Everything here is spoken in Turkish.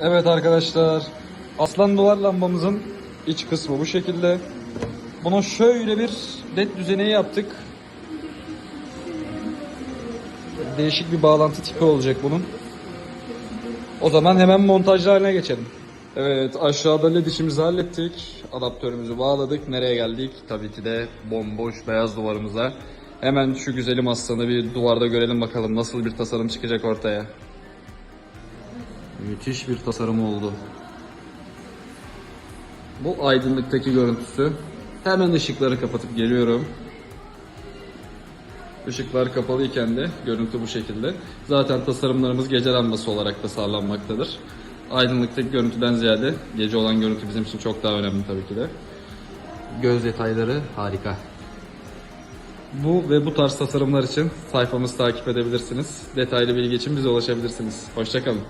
Evet arkadaşlar. Aslan duvar lambamızın iç kısmı bu şekilde. Buna şöyle bir led düzeneği yaptık. Değişik bir bağlantı tipi olacak bunun. O zaman hemen montajlı haline geçelim. Evet aşağıda led işimizi hallettik. Adaptörümüzü bağladık. Nereye geldik? Tabii ki de bomboş beyaz duvarımıza. Hemen şu güzelim aslanı bir duvarda görelim bakalım nasıl bir tasarım çıkacak ortaya. Müthiş bir tasarım oldu. Bu aydınlıktaki görüntüsü. Hemen ışıkları kapatıp geliyorum. Işıklar kapalıyken de görüntü bu şekilde. Zaten tasarımlarımız gece lambası olarak tasarlanmaktadır. Aydınlıktaki görüntüden ziyade gece olan görüntü bizim için çok daha önemli tabii ki de. Göz detayları harika. Bu ve bu tarz tasarımlar için sayfamızı takip edebilirsiniz. Detaylı bilgi için bize ulaşabilirsiniz. Hoşçakalın.